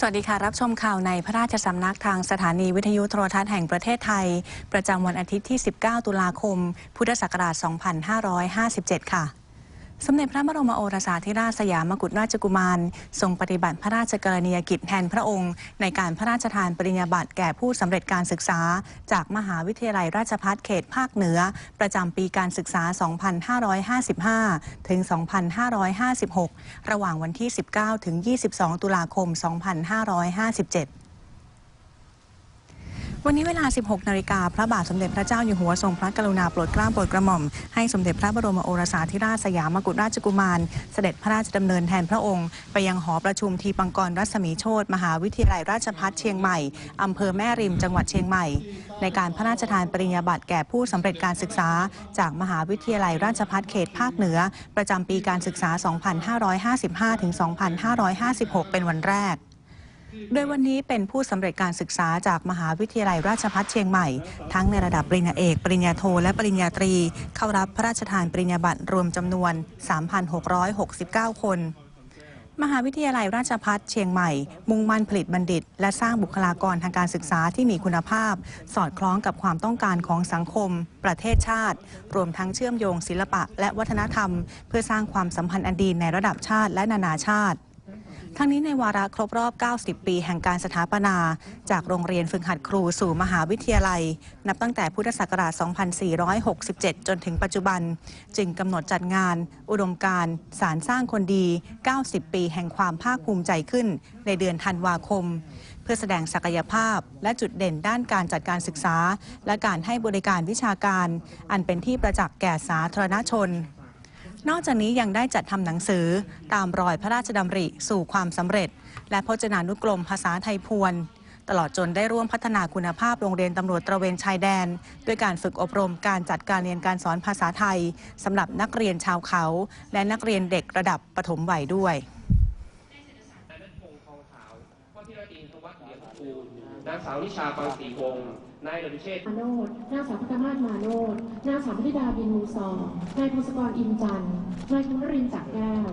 สวัสดีค่ะ รับชมข่าวในพระราชสำนักทางสถานีวิทยุโทรทัศน์แห่งประเทศไทย ประจำวันอาทิตย์ที่ 19 ตุลาคม พุทธศักราช 2557 ค่ะ สมเด็จพระบรมโอรสาธิราชสยามกุฎราชกุมาร ทรงปฏิบัติพระราชกรณียกิจแทนพระองค์ ในการพระราชทานปริญญาบัตรแก่ผู้สำเร็จการศึกษา จากมหาวิทยาลัยราชภัฏเขตภาคเหนือ ประจำปีการศึกษา 2555 ถึง 2556 ระหว่างวันที่ 19 ถึง 22 ตุลาคม 2557 วันนี้เวลา 16 นาฬิกาพระบาทสมเด็จพระเจ้าอยู่หัวทรงพระกรุณาโปรดเกล้าโปรดกระหม่อม ให้สมเด็จพระบรมโอรสาธิราชสยามกุฎราชกุมาร เสด็จพระราชดำเนินแทนพระองค์ ไปยังหอประชุมทีปังกรรัศมีโชตมหาวิทยาลัยราชภัฏเชียงใหม่อำเภอแม่ริมจังหวัดเชียงใหม่ ในการพระราชทานปริญญาบัตรแก่ผู้สำเร็จการศึกษา จากมหาวิทยาลัยราชภัฏเขตภาคเหนือ ประจำปีการศึกษา 2555-2556 เป็นวันแรก โดยวันนี้เป็นผู้สำเร็จการศึกษาจากมหาวิทยาลัยราชภัฏเชียงใหม่ ทั้งในระดับปริญญาเอก ปริญญาโท และปริญญาตรี เข้ารับพระราชทานปริญญาบัตรรวมจำนวน 3,669 คนมหาวิทยาลัยราชภัฏเชียงใหม่ มุ่งมั่นผลิตบัณฑิต และสร้างบุคลากรทางการศึกษาที่มีคุณภาพ สอดคล้องกับความต้องการของสังคม ประเทศชาติ รวมทั้งเชื่อมโยงศิลปะและวัฒนธรรม เพื่อสร้างความสัมพันธ์อันดีในระดับชาติและนานาชาติ ทั้งนี้ในวาระครบรอบ 90 ปีแห่งการสถาปนา จากโรงเรียนฝึกหัดครูสู่มหาวิทยาลัย นับตั้งแต่พุทธศักราช 2467 จนถึงปัจจุบัน จึงกำหนดจัดงาน อุดมการสารสร้างคนดี 90 ปีแห่งความภาคภูมิใจขึ้น ในเดือนธันวาคม เพื่อแสดงศักยภาพ และจุดเด่นด้านการจัดการศึกษา และการให้บริการวิชาการ อันเป็นที่ประจักษ์แก่สาธารณชน นอกจากนี้ยังได้จัดทำหนังสือตามรอยพระราชดำริสู่ความสำเร็จ และพจนานุกรมภาษาไทยพวนตลอดจนได้ร่วมพัฒนาคุณภาพโรงเรียนตำรวจตระเวนชายแดน ด้วยการฝึกอบรมการจัดการเรียนการสอนภาษาไทยสำหรับนักเรียนชาวเขา และนักเรียนเด็กระดับปฐมวัยด้วย นางศ์ทองขาวพ่อธิรดินทวัฒน์เหลียมคูลนางสาวนิชาปังศรีวงศ์นายดนุเชษฐ์มาโนดนางสาวพัฒมาศมาโนดนางสาวพิดาบินมูซอนายพงศกรอินจันทร์นายคุณนรินทร์จักรแก้ว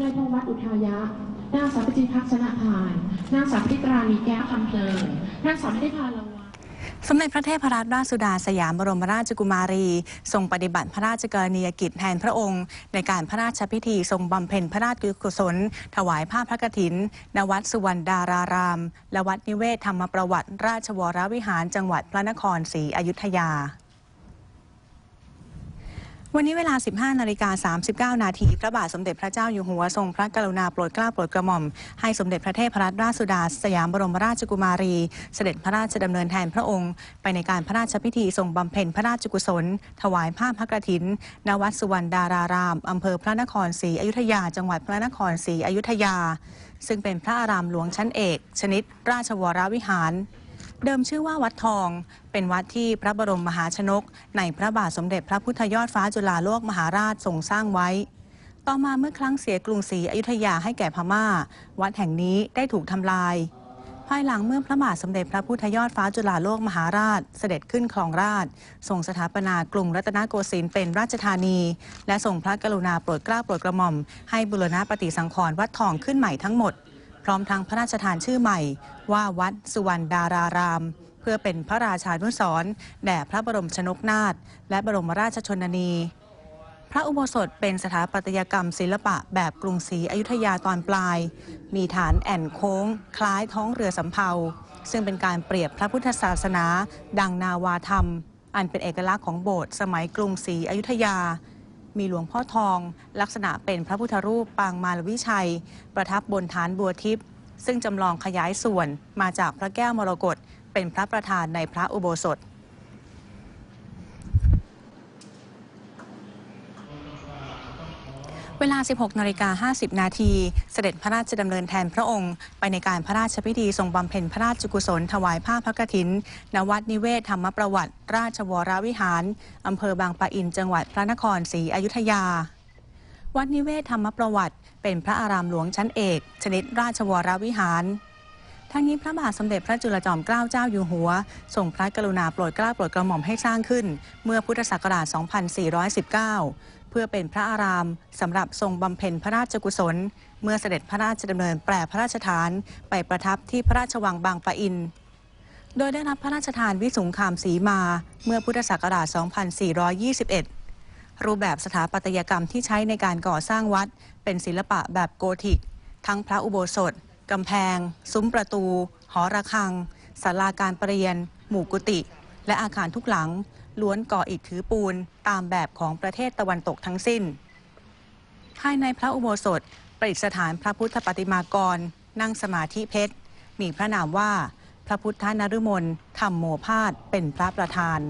นายพงวัฒน์อุทายะ นางสาวปจิพักชนะพาน นางสาวพิตรานีแก้วคำเพลินนางสาวพิธา สมเด็จพระเทพรัตนราชสุดาสยามบรมราชกุมารี ทรงปฏิบัติพระราชกรณียกิจแทนพระองค์ ในการพระราชพิธีทรงบำเพ็ญพระราชกุศล ถวายผ้าพระกฐิน ณ วัดสุวรรณดาราราม และวัดนิเวศธรรมประวัติ ราชวรวิหารจังหวัดพระนครศรีอยุธยา วันนี้เวลา 15 นาฬิกา 39 นาที พระบาทสมเด็จพระเจ้าอยู่หัวทรงพระกรุณาโปรดเกล้าโปรดกระหม่อม ให้สมเด็จพระเทพรัตนราชสุดา สยามบรมราชกุมารี เสด็จพระราชดำเนินแทนพระองค์ ไปในการพระราชพิธีทรงบำเพ็ญพระราชกุศล ถวายผ้าพระกฐิน ณ วัดสุวรรณดาราราม อำเภอพระนครศรีอยุธยา จังหวัดพระนครศรีอยุธยา ซึ่งเป็นพระอารามหลวงชั้นเอก ชนิด ราชวรวิหาร เดิมชื่อว่าวัดทอง เป็นวัดที่พระบรมมหาชนก ในพระบาทสมเด็จพระพุทธยอดฟ้าจุฬาโลกมหาราชทรงสร้างไว้ ต่อมาเมื่อครั้งเสียกรุงศรีอยุธยาให้แก่พม่า วัดแห่งนี้ได้ถูกทำลาย ภายหลังเมื่อพระบาทสมเด็จพระพุทธยอดฟ้าจุฬาโลกมหาราช เสด็จขึ้นครองราชทรงสถาปนากรุงรัตนโกสินทร์เป็นราชธานี และทรงพระกรุณาโปรดเกล้าโปรดกระหม่อม ให้บุรณะปฏิสังขรณ์วัดทองขึ้นใหม่ทั้งหมด พร้อมทั้งพระราชทานชื่อใหม่ ว่าวัดสุวรรณดาราราม เพื่อเป็นพระราชานุสรณ์แด่พระบรมชนกนาถและบรมราชชนนี พระอุโบสถเป็นสถาปัตยกรรมศิลปะแบบกรุงศรีอยุธยาตอนปลาย มีฐานแอ่นโค้ง คล้ายท้องเรือสำเภา ซึ่งเป็นการเปรียบพระพุทธศาสนา ดังนาวาธรรม อันเป็นเอกลักษณ์ของโบสถ์สมัยกรุงศรีอยุธยา มีหลวงพ่อทอง ลักษณะเป็นพระพุทธรูปปางมารวิชัย ประทับบนฐานบัวทิพย์ซึ่งจำลองขยายส่วนมาจากพระแก้วมรกตเป็นพระประธานในพระอุโบสถ เวลา 16นาฬิกา50 นาที เสด็จพระราชดำเนินแทนพระองค์ ไปในการพระราชพิธีทรงบำเพ็ญพระราชกุศลถวายผ้าพระกฐิน ณ วัดนิเวศธรรมประวัติ ราชวรวิหาร อำเภอบางปะอิน จังหวัดพระนครศรีอยุธยา วัดนิเวศธรรมประวัติ เป็นพระอารามหลวงชั้นเอก ชนิดราชวรวิหารทั้งนี้พระบาทสมเด็จพระจุลจอมเกล้าเจ้าอยู่หัวทรงพระกรุณาโปรดเกล้าโปรดกระหม่อมให้สร้างขึ้น เมื่อพุทธศักราช 2419 พื่อเป็นพระอารามสำหรับทรงบำเพ็ญพระราชกุศล เมื่อเสด็จพระราชดำเนินแปรพระราชฐานไปประทับที่พระราชวังบางปะอิน โดยได้รับพระราชทานวิสุงคามสีมาเมื่อพุทธศักราช 2421 รูปแบบสถาปัตยกรรมที่ใช้ในการก่อสร้างวัด เป็นศิลปะแบบโกธิก ทั้งพระอุโบสถกำแพง ซุ้มประตู หอระฆังศาลาการประเรียน หมู่กุฏิและอาคารทุกหลัง ล้วนก่ออิฐถือปูนตามแบบของประเทศตะวันตกทั้งสิ้น ภายในพระอุโบสถประดิษฐานพระพุทธปฏิมากร นั่งสมาธิเพชร มีพระนามว่า พระพุทธนรุมนธรรมโมพาสเป็นพระประธาน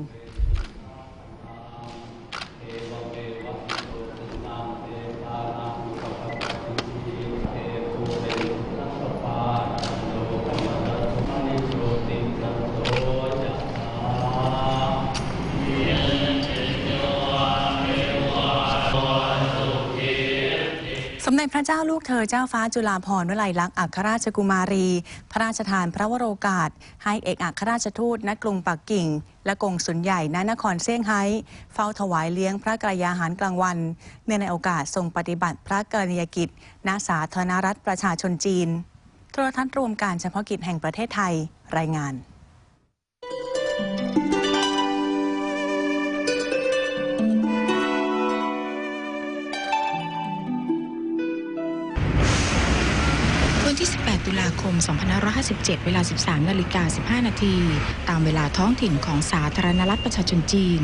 สมเด็จพระเจ้าลูกเธอเจ้าฟ้าจุฬาภรณ์วลัยลักษณ์อัครราชกุมารี พระราชทานพระวโรกาส ให้เอกอัครราชทูตณกรุงปักกิ่ง และกงสุลใหญ่ณนครเซี่ยงไฮ้เฝ้าถวายเลี้ยงพระกรยาหารกลางวัน เนื่องในโอกาสทรงปฏิบัติพระกรณียกิจณสาธารณรัฐประชาชนจีน โทรทัศน์รวมการเฉพาะกิจแห่งประเทศไทยรายงานวัน คม 2557 เวลา 13 นาฬิกา 15 นาที ตามเวลาท้องถิ่นของสาธารณรัฐประชาชนจีน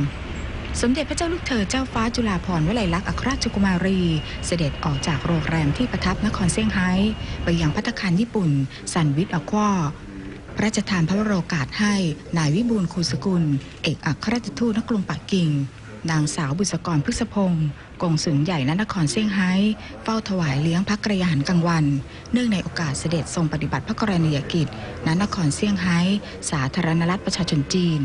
สมเด็จพระเจ้าลูกเธอเจ้าฟ้าจุฬาภรณ์วลัยลักษณ์อัครราชกุมารี เสด็จออกจากโรงแรมที่ประทับนครเซี่ยงไฮ้ ไปยังพัตคารญี่ปุ่น ซันวิทอควาพระราชทานพระโรกาสให้ นายวิบูลคูสกุล เอกอัครราชทูตณกรุงปักกิ่ง นางสาวบุษกรพฤกษพงศ์ กงสุนใหญ่ณนครเซี่ยงไฮ้เฝ้าถวายเลี้ยงพระกระยาหารกลางวัน เนื่องในโอกาสเสด็จทรงปฏิบัติพระกรณียกิจณนครเซี่ยงไฮ้สาธารณรัฐประชาชนจีน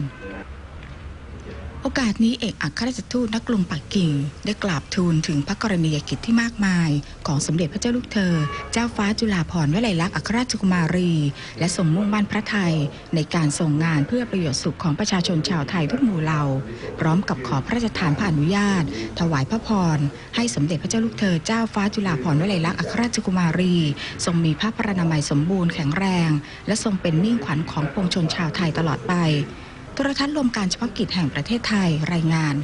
โอกาสนี้เอกอัครราชทูตณกรุงปักกิ่ง ได้กราบทูลถึงพระกรณียกิจที่มากมาย ของสมเด็จพระเจ้าลูกเธอ เจ้าฟ้าจุฬาภรณ์วลัยลักษณ์อัครราชกุมารี และทรงมุ่งมั่นพระไทย ในการส่งงานเพื่อประโยชน์สุขของประชาชนชาวไทยทุกหมู่เหล่า พร้อมกับขอพระราชทานพระอนุญาต ถวายพระพร ให้สมเด็จพระเจ้าลูกเธอเจ้าฟ้าจุฬาภรณ์วลัยลักษณ์อัครราชกุมารี ทรงมีพระพรรณนามัยสมบูรณ์แข็งแรง และทรงเป็นมิ่งขวัญของปวงชนชาวไทยตลอดไป โทรทัศน์รวมการเฉพาะกิจแห่งประเทศไทยรายงาน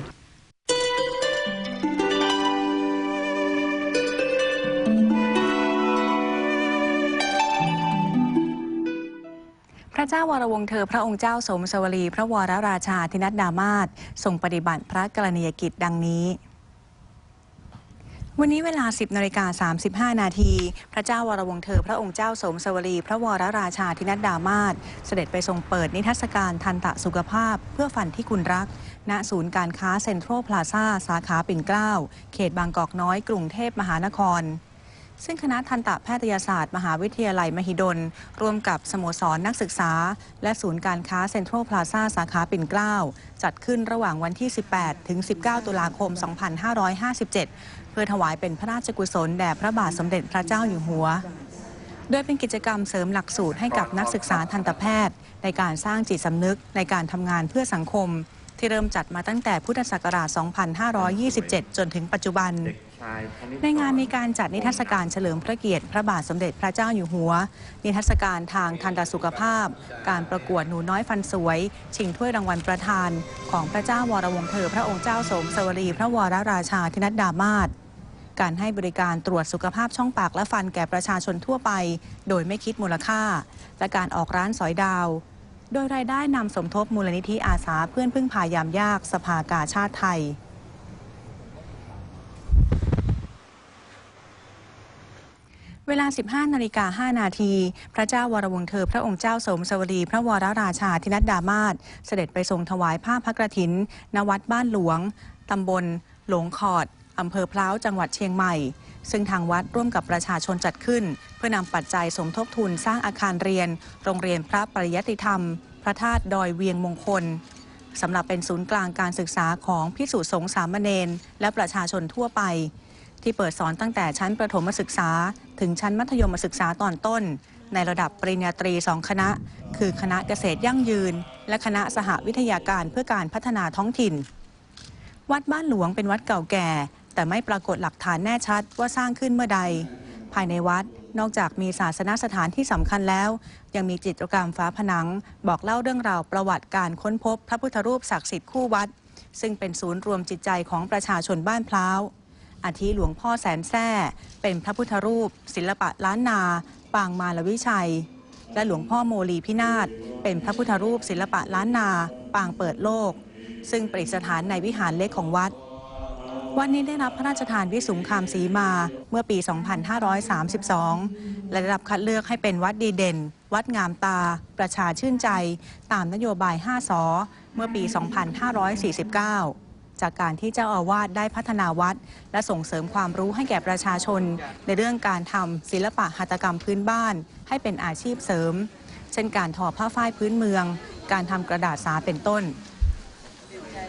พระเจ้าวรวงเธอพระองค์เจ้าสมสวรี พระวรราชาธินัดดามาศทรงปฏิบัติพระกรณียกิจดังนี้ วันนี้เวลา 10นาฬิกา35 นาที พระเจ้าวรวงเธอ พระองค์เจ้าสมสวลีพระวรราชาธินัดดามาศเสด็จไปทรงเปิดนิทรรศการทันตะสุขภาพ เพื่อฝันที่คุณรัก ณ ศูนย์การค้าเซ็นทรัลพลาซ่าสาขาปิ่นเกล้า เขตบางกอกน้อย กรุงเทพมหานคร ซึ่งคณะทันตแพทยศาสตร์ มหาวิทยาลัยมหิดล ร่วมกับสโมสรนักศึกษา และศูนย์การค้าเซ็นทรัลพลาซ่าสาขาปิ่นเกล้า จัดขึ้นระหว่างวันที่ 18 ถึง 19 ตุลาคม 2557 เพื่อถวายเป็นพระราชกุศลแด่พระบาทสมเด็จพระเจ้าอยู่หัว โดยเป็นกิจกรรมเสริมหลักสูตรให้กับนักศึกษาทันตแพทย์ ในการสร้างจิตสำนึกในการทำงานเพื่อสังคม ที่เริ่มจัดมาตั้งแต่พุทธศักราช 2527 จนถึงปัจจุบันในงานมีการจัดนิทรรศการเฉลิมพระเกียรติ พระบาทสมเด็จพระเจ้าอยู่หัว นิทรรศการทางทันตสุขภาพ การประกวดหนูน้อยฟันสวย ชิงถ้วยรางวัลประธาน ของพระเจ้าวรวงศ์เธอ พระองค์เจ้าสมสวรี พระวรราชาธินัดดามาศ การให้บริการตรวจสุขภาพช่องปากและฟันแก่ประชาชนทั่วไป โดยไม่คิดมูลค่า และการออกร้านสอยดาว โดยรายได้นำสมทบมูลนิธิอาสาเพื่อนพึ่งพายามยากสภากาชาติไทยเวลา 15 นาฬิกา 5 นาที พระเจ้าวรวงเธอ พระองค์เจ้าสมสวรี พระวรราชาธินัดดามาศเสด็จไปทรงถวายผ้าพระกฐิน ณ วัดบ้านหลวง ตำบล หลงขอด อำเภอพร้าวจังหวัดเชียงใหม่ ซึ่งทางวัดร่วมกับประชาชนจัดขึ้น เพื่อนำปัจจัยสมทบทุนสร้างอาคารเรียน โรงเรียนพระปริยติธรรม พระธาตุดอยเวียงมงคลสำหรับเป็นศูนย์กลางการศึกษาของพิสุสงฆ์สามเณรและประชาชนทั่วไป ที่เปิดสอนตั้งแต่ชั้นประถมศึกษา ถึงชั้นมัธยมศึกษาตอนต้น ในระดับปริญญาตรีสองคณะ คือคณะเกษตรยั่งยืน และคณะสหวิทยาการเพื่อการพัฒนาท้องถิ่น วัดบ้านหลวงเป็นวัดเก่าแก่ แต่ไม่ปรากฏหลักฐานแน่ชัดว่าสร้างขึ้นเมื่อใด ภายในวัดนอกจากมีศาสนสถานที่สำคัญแล้ว ยังมีจิตรกรรมฝาผนัง บอกเล่าเรื่องราวประวัติการค้นพบพระพุทธรูปศักดิ์สิทธิ์คู่วัด ซึ่งเป็นศูนย์รวมจิตใจของประชาชนบ้านพร้าวอาทิหลวงพ่อแสนแท้เป็นพระพุทธรูป ศิลปะล้านนา ปางมาลวิชัย และหลวงพ่อโมลีพินาศเป็นพระพุทธรูปศิลปะล้านนา ปางเปิดโลก ซึ่งประดิษฐานในวิหารเล็กของวัด วัดนี้ได้รับพระราชทานวิสุงคามศรีมาเมื่อปี 2532 และได้รับคัดเลือกให้เป็นวัดดีเด่น วัดงามตา ประชาชื่นใจ ตามนโยบาย 5สอเมื่อปี 2549 จากการที่เจ้าอาวาสได้พัฒนาวัด และส่งเสริมความรู้ให้แก่ประชาชน ในเรื่องการทำศิลปะหัตถกรรมพื้นบ้าน ให้เป็นอาชีพเสริม เช่นการทอผ้าฝ้ายพื้นเมือง การทำกระดาษสาเป็นต้น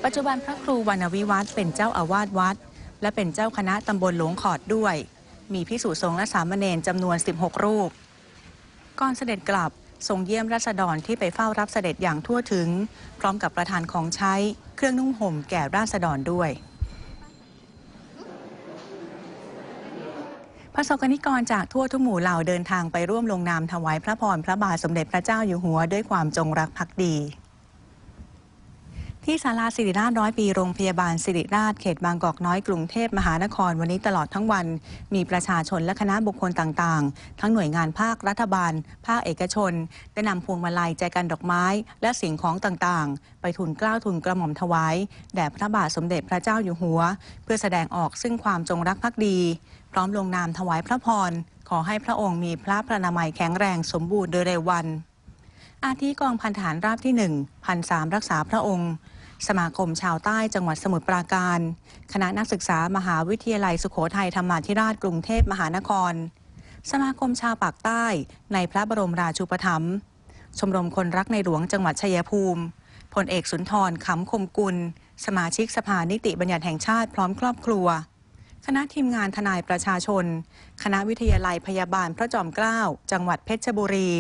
ปัจจุบันพระครูวรรณวิวัฒน์เป็นเจ้าอาวาสวัด และเป็นเจ้าคณะตำบลหลวงขอดด้วย มีพิสุสงฆ์และสามเณรจำนวน 16 รูป ก่อนเสด็จกลับทรงเยี่ยมราษฎรที่ไปเฝ้ารับเสด็จอย่างทั่วถึง พร้อมกับประทานของใช้เครื่องนุ่งห่มแก่ราษฎรด้วยพระสกนิกรจากทั่วทุกหมู่เหล่าเดินทางไปร่วมลงนามถวายพระพรพระบาทสมเด็จพระเจ้าอยู่หัวด้วยความจงรักภักดี ที่ศาลาสิริราชร้อยปีโรงพยาบาลสิริราชเขตบางกอกน้อยกรุงเทพมหานครวันนี้ตลอดทั้งวัน มีประชาชนและคณะบุคคลต่างๆ ทั้งหน่วยงานภาครัฐบาล ภาคเอกชน ได้นำพวงมาลัยใจกันดอกไม้ และสิ่งของต่างๆ ไปทุนกล้าวทุนกระหม่อมถวายแด่พระบาทสมเด็จพระเจ้าอยู่หัว เพื่อแสดงออกซึ่งความจงรักภักดี พร้อมลงนามถวายพระพรขอให้พระองค์มีพระพระนามัยแข็งแรงสมบูรณ์โดยเร็ววัน อาทิกองพันทหารราบที่1พันสามรักษาพระองค์ สมาคมชาวใต้จังหวัดสมุทรปราการ คณะนักศึกษามหาวิทยาลัยสุโขทัยธรรมาธิราชกรุงเทพมหานคร สมาคมชาวปากใต้ในพระบรมราชูปถัมภ์ชมรมคนรักในหลวงจังหวัดชัยภูมิพลเอกสุนทรขำคมกุล สมาชิกสภานิติบัญญัติแห่งชาติพร้อมครอบครัว คณะทีมงานทนายประชาชน คณะวิทยาลัยพยาบาลพระจอมเกล้า จังหวัดเพชรบุรี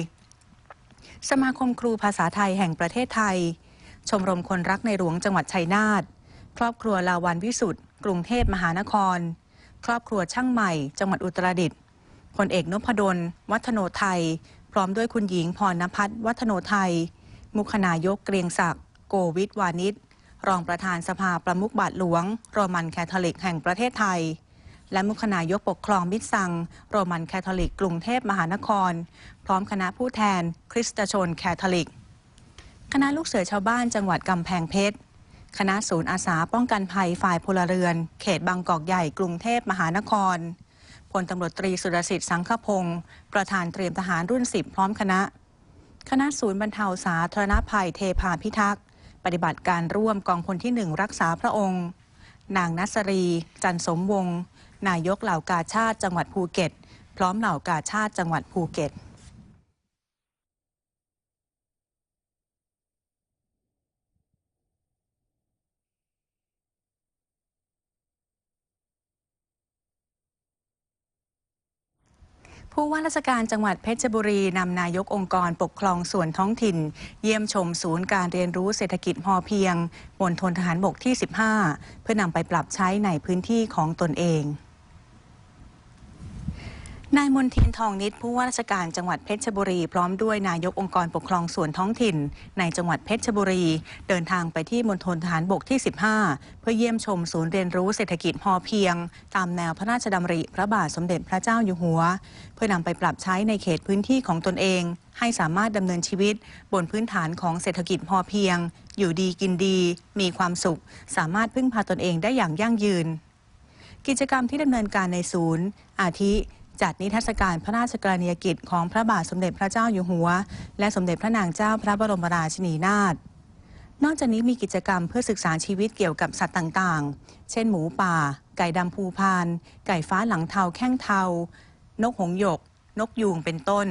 สมาคมครูภาษาไทยแห่งประเทศไทย ชมรมคนรักในหลวงจังหวัดชัยนาทครอบครัวลาวันวิสุทธ์กรุงเทพมหานคร ครอบครัวช่างใหม่ จังหวัดอุตรดิตถ์พลเอกนพดล วัฒโนไทย พร้อมด้วยคุณหญิงพรณพัฒน์วัฒโนไทย มุขนายกเกรียงศักดิ์โกวิทวานิชรองประธานสภาประมุขบาทหลวง โรมันแคทอลิกแห่งประเทศไทย และมุขนายกปกครองมิตรสัง โรมันแคทอลิกกรุงเทพมหานคร พร้อมคณะผู้แทน คริสตชนแคทอลิก คณะลูกเสือชาวบ้านจังหวัดกำแพงเพชร คณะศูนย์อาสาป้องกันภัยฝ่ายพลเรือน เขตบางกอกใหญ่กรุงเทพมหานครพลตำรวจตรีสุรสิทธิ์สังฆพงศ์ประธานเตรียมทหารรุ่น10พร้อมคณะ คณะศูนย์บรรเทาสาธารณภัยเทพาพิทักษ์ ปฏิบัติการร่วมกองพลที่1รักษาพระองค์ นางนัสรี จันสมวงศ์นายกเหล่ากาชาติจังหวัดภูเก็ต พร้อมเหล่ากาชาติจังหวัดภูเก็ต ผู้ว่าราชการจังหวัดเพชรบุรีนำนายกองค์กรปกครองส่วนท้องถิ่น เยี่ยมชมศูนย์การเรียนรู้เศรษฐกิจพอเพียงบนทนทหารบกที่ 15 เพื่อนำไปปรับใช้ในพื้นที่ของตนเอง นายมนทินทองนิดผู้ว่าราชการจังหวัดเพชรบุรี พร้อมด้วยนายกองค์กรปกครองส่วนท้องถิ่น ในจังหวัดเพชรบุรี เดินทางไปที่มณฑลทหารบกที่ 15 เพื่อเยี่ยมชมศูนย์เรียนรู้เศรษฐกิจพอเพียง ตามแนวพระราชดำริพระบาทสมเด็จพระเจ้าอยู่หัว เพื่อนำไปปรับใช้ในเขตพื้นที่ของตนเอง ให้สามารถดำเนินชีวิต บนพื้นฐานของเศรษฐกิจพอเพียง อยู่ดีกินดี มีความสุข สามารถพึ่งพาตนเองได้อย่างยั่งยืน กิจกรรมที่ดำเนินการในศูนย์ อาทิ จัดนิทรรศการพระราชกรณียกิจของพระบาทสมเด็จพระเจ้าอยู่หัว และสมเด็จพระนางเจ้าพระบรมราชินีนาถนอกจากนี้มีกิจกรรมเพื่อศึกษาชีวิตเกี่ยวกับสัตว์ต่างๆ เช่นหมูป่า ไก่ดำภูพาน ไก่ฟ้าหลังเทาแข้งเทา นกหงหยก นกยูงเป็นต้น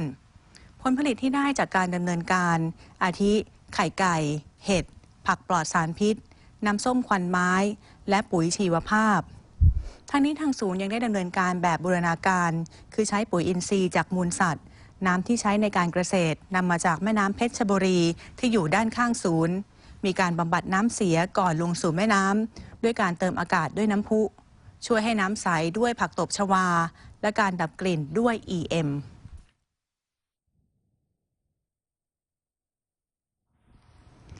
ผลผลิตที่ได้จากการดำเนินการ อาทิไข่ไก่ เห็ด ผักปลอดสารพิษ น้ำส้มควันไม้ และปุ๋ยชีวภาพ ทางนี้ทางศูนย์ยังได้ดำเนินการแบบบูรณาการ คือใช้ปุ๋ยอินทรีย์จากมูลสัตว์ น้ำที่ใช้ในการเกษตรนำมาจากแม่น้ำเพชรบุรีที่อยู่ด้านข้างศูนย์ มีการบำบัดน้ำเสียก่อนลงสู่แม่น้ำด้วยการเติมอากาศด้วยน้ำพุ ช่วยให้น้ำใสด้วยผักตบชวา และการดับกลิ่นด้วย EM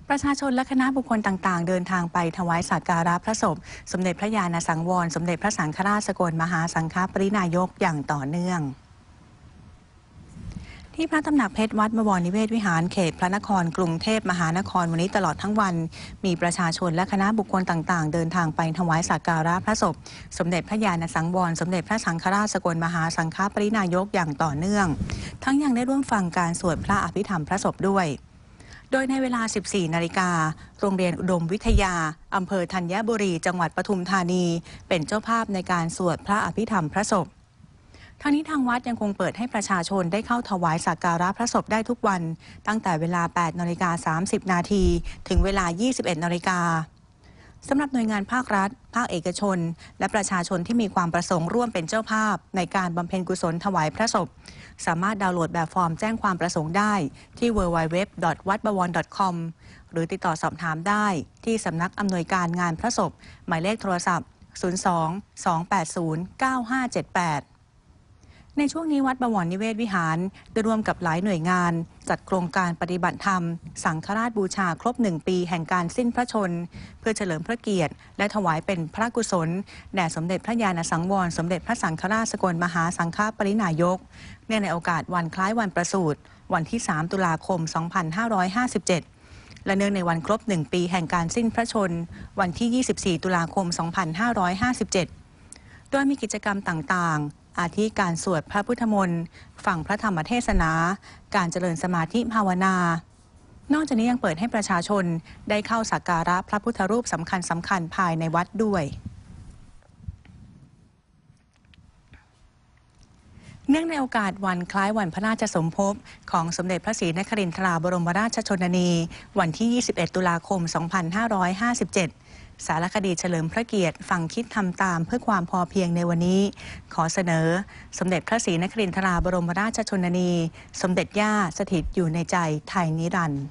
ประชาชนและคณะบุคคลต่างๆ เดินทางไปถวายสักการะพระศพ สมเด็จพระญาณสังวร สมเด็จพระสังฆราชสกลมหาสังฆปรินายกอย่างต่อเนื่องที่พระตำหนักเพชรวัดบวรนิเวศวิหารเขตพระนครกรุงเทพมหานครวันนี้ตลอดทั้งวัน มีประชาชนและคณะบุคคลต่างๆ เดินทางไปถวายสักการะพระศพ สมเด็จพระญาณสังวร สมเด็จพระสังฆราชสกลมหาสังฆปรินายกอย่างต่อเนื่อง ทั้งยังได้ร่วมฟังการสวดพระอภิธรรมพระศพด้วย โดยในเวลา 14 นาฬิกา โรงเรียนอุดมวิทยา อำเภอธัญบุรี จังหวัดปทุมธานี เป็นเจ้าภาพในการสวดพระอภิธรรมพระศพทางนี้ทางวัดยังคงเปิดให้ประชาชนได้เข้าถวายสักการะพระศพได้ทุกวัน ตั้งแต่เวลา 8 นาฬิกา 30 นาที ถึงเวลา 21 นาฬิกาสำหรับหน่วยงานภาครัฐ ภาคเอกชน และประชาชนที่มีความประสงค์ร่วมเป็นเจ้าภาพ ในการบำเพ็ญกุศลถวายพระศพ สามารถดาวน์โหลดแบบฟอร์มแจ้งความประสงค์ได้ที่ www.wadbawon.com หรือติดต่อสอบถามได้ที่สำนักอำนวยการงานพระศพหมายเลขโทรศัพท์ 02 280 9578 ในช่วงนี้วัดบวรนิเวศวิหารได้ร่วมกับหลายหน่วยงาน จัดโครงการปฏิบัติธรรม สังฆราชบูชาครบหนึ่งปีแห่งการสิ้นพระชน เพื่อเฉลิมพระเกียรติ และถวายเป็นพระกุศล แด่สมเด็จพระญาณสังวร สมเด็จพระสังฆราชสกลมหาสังฆปรินายก เนื่องในโอกาสวันคล้ายวันประสูติวันที่ 3 ตุลาคม 2557และเนื่องในวันครบหนึ่งปีแห่งการสิ้นพระชน วันที่ 24 ตุลาคม 2557 โดยมีกิจกรรมต่าง อาทิการสวดพระพุทธมนต์ฝั่งพระธรรมเทศนา การเจริญสมาธิภาวนานอกจากนี้ยังเปิดให้ประชาชนได้เข้าสักการะพระพุทธรูปสำคัญสำคัญภายในวัดด้วย เนื่องในโอกาสวันคล้ายวันพระราชสมภพของสมเด็จพระศรีนครินทราบรมราชชนนี วันที่ 21 ตุลาคม 2557 สารคดีเฉลิมพระเกียรติฟังคิดทำตามเพื่อความพอเพียงในวันนี้ ขอเสนอ สมเด็จพระศรีนครินทราบรมราชชนนี สมเด็จย่าสถิตอยู่ในใจไทยนิรันดร์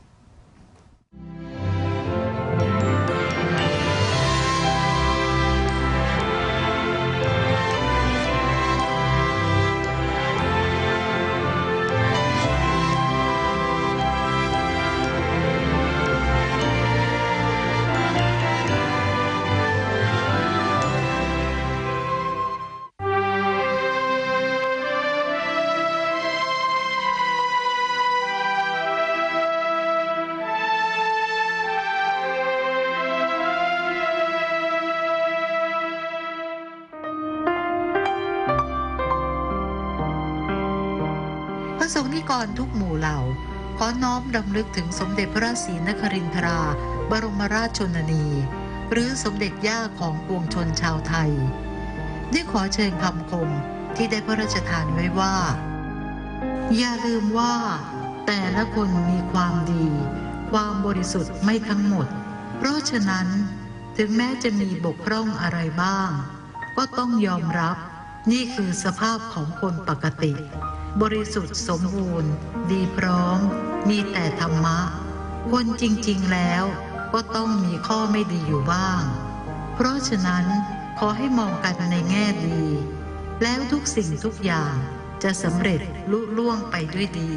ระสงฆ์นิกรทุกหมู่เหล่า ขอน้อมรำลึกถึงสมเด็จพระศรีนครินทรา บรมราชชนนีหรือสมเด็จย่าของปวงชนชาวไทย ได้ขอเชิญคำคมที่ได้พระราชทานไว้ว่า อย่าลืมว่า แต่ละคนมีความดี ความบริสุทธิ์ไม่ทั้งหมด เพราะฉะนั้นถึงแม้จะมีบกพร่องอะไรบ้าง ก็ต้องยอมรับนี่คือสภาพของคนปกติ บริสุทธิ์สมบูรณ์ ดีพร้อม มีแต่ธรรมะ คนจริงๆแล้วก็ต้องมีข้อไม่ดีอยู่บ้าง เพราะฉะนั้นขอให้มองกันในแง่ดี แล้วทุกสิ่งทุกอย่างจะสำเร็จลุล่วงไปด้วยดี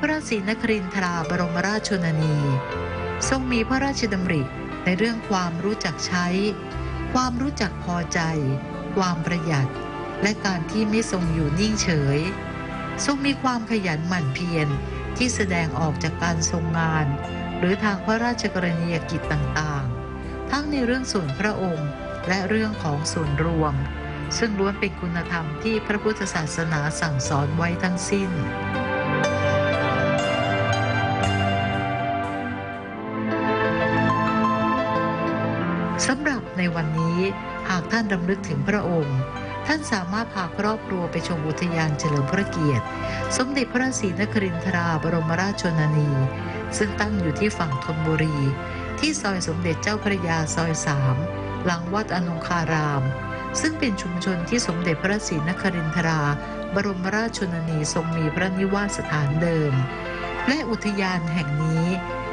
พระศรีนครินทราบรมราชชนนี ทรงมีพระราชดำริในเรื่องความรู้จักใช้ ความรู้จักพอใจ ความประหยัด และการที่ไม่ทรงอยู่นิ่งเฉย ทรงมีความขยันหมั่นเพียรที่แสดงออกจากการทรงงาน หรือทางพระราชกรณียกิจต่างๆ ทั้งในเรื่องส่วนพระองค์และเรื่องของส่วนรวม ซึ่งล้วนเป็นคุณธรรมที่พระพุทธศาสนาสั่งสอนไว้ทั้งสิ้น สำหรับในวันนี้หากท่านรำลึกถึงพระองค์ ท่านสามารถพาครอบครัวไปชมอุทยานเฉลิมพระเกียรติ สมเด็จพระศรีนครินทราบรมราชชนนี ซึ่งตั้งอยู่ที่ฝั่งธนบุรี ที่ซอยสมเด็จเจ้าพระยาซอยสามหลังวัดอนงคาราม ซึ่งเป็นชุมชนที่สมเด็จพระศรีนครินทรา บรมราชชนนีทรงมีพระนิวาสสถานเดิม และอุทยานแห่งนี้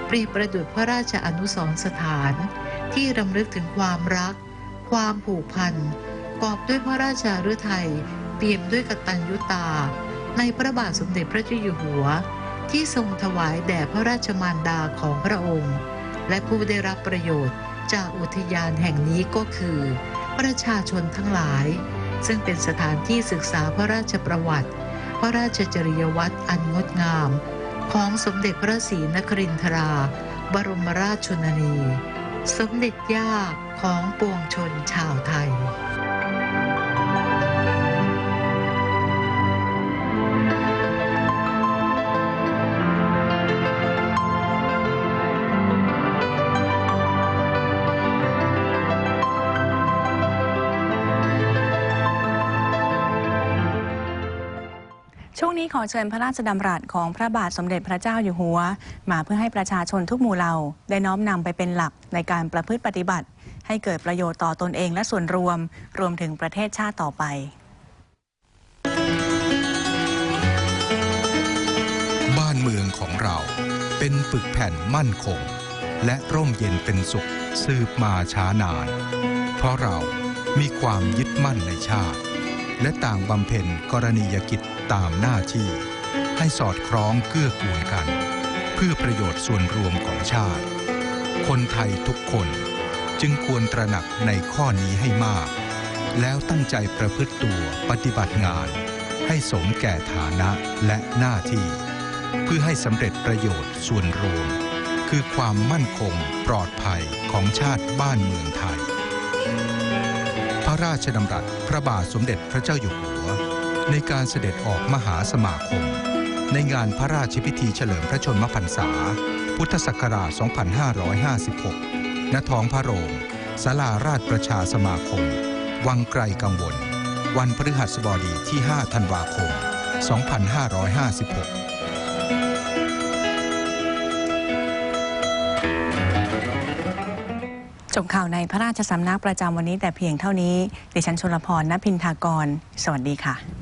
เปรียบประดุจพระราชอนุสรสถาน ที่รำลึกถึงความรัก ความผูกพันกอบด้วยพระราชาฤทัยเปี่ยมด้วยกตัญญูตา ในพระบาทสมเด็จพระเจ้าอยู่หัว ที่ทรงถวายแด่พระราชมารดาของพระองค์ และผู้ได้รับประโยชน์จากอุทยานแห่งนี้ก็คือ ประชาชนทั้งหลาย ซึ่งเป็นสถานที่ศึกษาพระราชประวัติ พระราชจริยวัตรอันงดงาม ของสมเด็จพระศรีนครินทรา บรมราชชนนี สมเด็จย่าของปวงชนชาวไทย นี้ขอเชิญพระราชดำรัสของพระบาทสมเด็จพระเจ้าอยู่หัว มาเพื่อให้ประชาชนทุกหมู่เหล่า ได้น้อมนำไปเป็นหลักในการประพฤติปฏิบัติ ให้เกิดประโยชน์ต่อตนเองและส่วนรวม รวมถึงประเทศชาติต่อไปบ้านเมืองของเราเป็นปึกแผ่นมั่นคง และร่มเย็นเป็นสุขสืบมาช้านาน เพราะเรามีความยึดมั่นในชาติ และต่างบำเพ็ญกรณียกิจ ตามหน้าที่ ให้สอดคล้องเกื้อกูลกัน เพื่อประโยชน์ส่วนรวมของชาติ คนไทยทุกคนจึงควรตระหนักในข้อนี้ให้มาก แล้วตั้งใจประพฤติตัวปฏิบัติงาน ให้สมแก่ฐานะและหน้าที่ เพื่อให้สำเร็จประโยชน์ส่วนรวม คือความมั่นคงปลอดภัยของชาติบ้านเมืองไทย พระราชดำรัสพระบาทสมเด็จพระเจ้าอยู่หัว ในการเสด็จออกมหาสมาคม ในงานพระราชพิธีเฉลิมพระชนมพรรษา พุทธศักราช 2556 ณ ท้องพระโรงศาลาราชประชาสมาคม วังไกลกังวล วันพฤหัสบดีที่ 5 ธันวาคม 2556จบข่าวในพระราชสำนักประจำวันนี้แต่เพียงเท่านี้ ดิฉันชลพรณพินทากร สวัสดีค่ะ